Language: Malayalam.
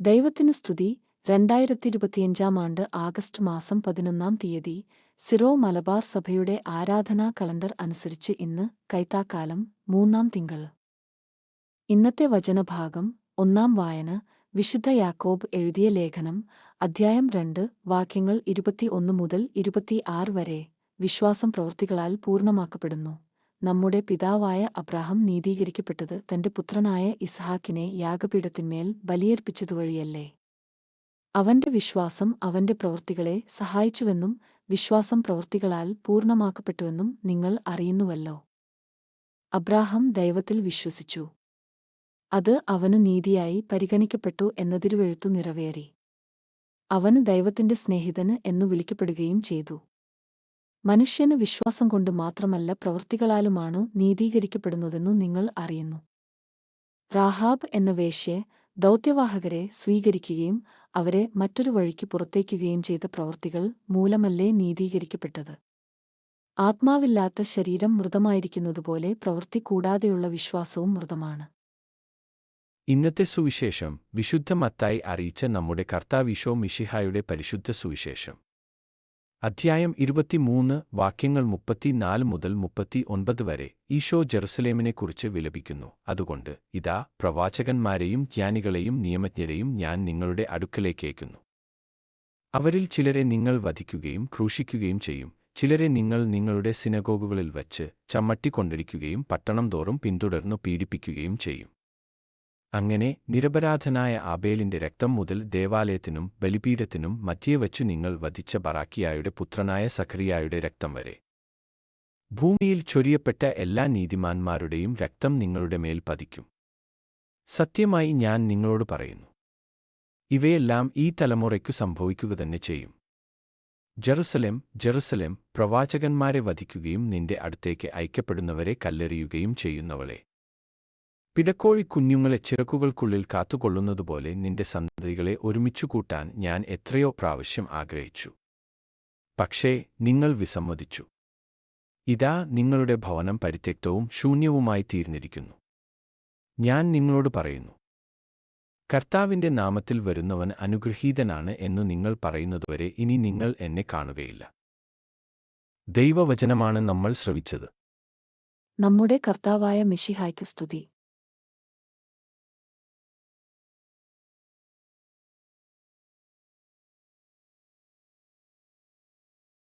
ദൈവത്തിന് സ്തുതി. രണ്ടായിരത്തി ഇരുപത്തിയഞ്ചാം ആണ്ട് ആഗസ്റ്റ് മാസം പതിനൊന്നാം തീയതി സിറോ മലബാർ സഭയുടെ ആരാധനാ കലണ്ടർ അനുസരിച്ച് ഇന്ന് കൈത്താക്കാലം മൂന്നാം തിങ്കൾ. ഇന്നത്തെ വചനഭാഗം ഒന്നാം വായന വിശുദ്ധ യാക്കോബ് എഴുതിയ ലേഖനം അധ്യായം രണ്ട് വാക്യങ്ങൾ ഇരുപത്തിയൊന്ന് മുതൽ ഇരുപത്തിയാറ് വരെ വിശ്വാസം പ്രവൃത്തികളാൽ പൂർണമാക്കപ്പെടുന്നു. നമ്മുടെ പിതാവായ അബ്രാഹം നീതീകരിക്കപ്പെട്ടത് തന്റെ പുത്രനായ ഇസ്ഹാക്കിനെ യാഗപീഠത്തിന്മേൽ ബലിയർപ്പിച്ചതുവഴിയല്ലേ? അവന്റെ വിശ്വാസം അവന്റെ പ്രവൃത്തികളെ സഹായിച്ചുവെന്നും വിശ്വാസം പ്രവൃത്തികളാൽ പൂർണമാക്കപ്പെട്ടുവെന്നും നിങ്ങൾ അറിയുന്നുവല്ലോ. അബ്രാഹം ദൈവത്തിൽ വിശ്വസിച്ചു. അത് അവനു നീതിയായി പരിഗണിക്കപ്പെട്ടു എന്നതിരുവെഴുത്തു നിറവേറി. അവന് ദൈവത്തിന്റെ സ്നേഹിതന് എന്നു വിളിക്കപ്പെടുകയും ചെയ്തു. മനുഷ്യന് വിശ്വാസം കൊണ്ട് മാത്രമല്ല പ്രവൃത്തികളാലുമാണു നീതീകരിക്കപ്പെടുന്നതെന്നു നിങ്ങൾ അറിയുന്നു. റാഹാബ് എന്ന വേശ്യെ ദൗത്യവാഹകരെ സ്വീകരിക്കുകയും അവരെ മറ്റൊരു വഴിക്ക് പുറത്തേക്കുകയും ചെയ്ത പ്രവൃത്തികൾ മൂലമല്ലേ നീതീകരിക്കപ്പെട്ടത്. ആത്മാവില്ലാത്ത ശരീരം മൃതമായിരിക്കുന്നതുപോലെ പ്രവൃത്തി കൂടാതെയുള്ള വിശ്വാസവും മൃതമാണ്. ഇന്നത്തെ സുവിശേഷം വിശുദ്ധ മത്തായി അറിയിച്ച നമ്മുടെ കർത്താവിശോ മിഷിഹായുടെ പരിശുദ്ധ സുവിശേഷം. അധ്യായം ഇരുപത്തിമൂന്ന് വാക്യങ്ങൾ മുപ്പത്തിനാല് മുതൽ മുപ്പത്തി ഒൻപത് വരെ ഈശോ ജെറുസലേമിനെക്കുറിച്ച് വിലപിക്കുന്നു. അതുകൊണ്ട് ഇതാ പ്രവാചകന്മാരെയും ജ്ഞാനികളെയും നിയമജ്ഞരെയും ഞാൻ നിങ്ങളുടെ അടുക്കലേക്കയക്കുന്നു അവരിൽ ചിലരെ നിങ്ങൾ വധിക്കുകയും ക്രൂശിക്കുകയും ചെയ്യും. ചിലരെ നിങ്ങൾ നിങ്ങളുടെ സിനഗോഗുകളിൽ വച്ച് ചമ്മട്ടിക്കൊണ്ടിരിക്കുകയും പട്ടണം തോറും പിന്തുടർന്നു പീഡിപ്പിക്കുകയും ചെയ്യും. അങ്ങനെ നിരപരാധനായ ആബേലിന്റെ രക്തം മുതൽ ദേവാലയത്തിനും ബലിപീഠത്തിനും മധ്യേ വച്ചു നിങ്ങൾ വധിച്ച ബറാക്കിയായുടെ പുത്രനായ സഖറിയായുടെ രക്തം വരെ. ഭൂമിയിൽ ചൊരിയപ്പെട്ട എല്ലാ നീതിമാന്മാരുടെയും രക്തം നിങ്ങളുടെ മേൽ പതിക്കും. സത്യമായി ഞാൻ നിങ്ങളോട് പറയുന്നു. ഇവയെല്ലാം ഈ തലമുറയ്ക്കു സംഭവിക്കുക തന്നെ ചെയ്യും. ജെറുസലേം ജെറുസലേം പ്രവാചകന്മാരെ വധിക്കുകയും നിന്റെ അടുത്തേക്ക് അയക്കപ്പെടുന്നവരെ കല്ലെറിയുകയും ചെയ്യുന്നവളെ. പിടക്കോഴി കുഞ്ഞുങ്ങളെ ചിറക്കുകൾക്കുള്ളിൽ കാത്തുകൊള്ളുന്നതുപോലെ നിന്റെ സന്തതികളെ ഒരുമിച്ചു കൂട്ടാൻ ഞാൻ എത്രയോ പ്രാവശ്യം ആഗ്രഹിച്ചു. പക്ഷേ നിങ്ങൾ വിസമ്മതിച്ചു. ഇതാ നിങ്ങളുടെ ഭവനം പരിത്യക്തവും ശൂന്യവുമായി തീർന്നിരിക്കുന്നു. ഞാൻ നിങ്ങളോട് പറയുന്നു കർത്താവിന്റെ നാമത്തിൽ വരുന്നവൻ അനുഗ്രഹീതനാണ് എന്നു നിങ്ങൾ പറയുന്നതുവരെ ഇനി നിങ്ങൾ എന്നെ കാണുകയില്ല. ദൈവവചനമാണ് നമ്മൾ ശ്രവിച്ചത്. നമ്മുടെ കർത്താവായ മിഷിഹായ്ക്ക് സ്തുതി.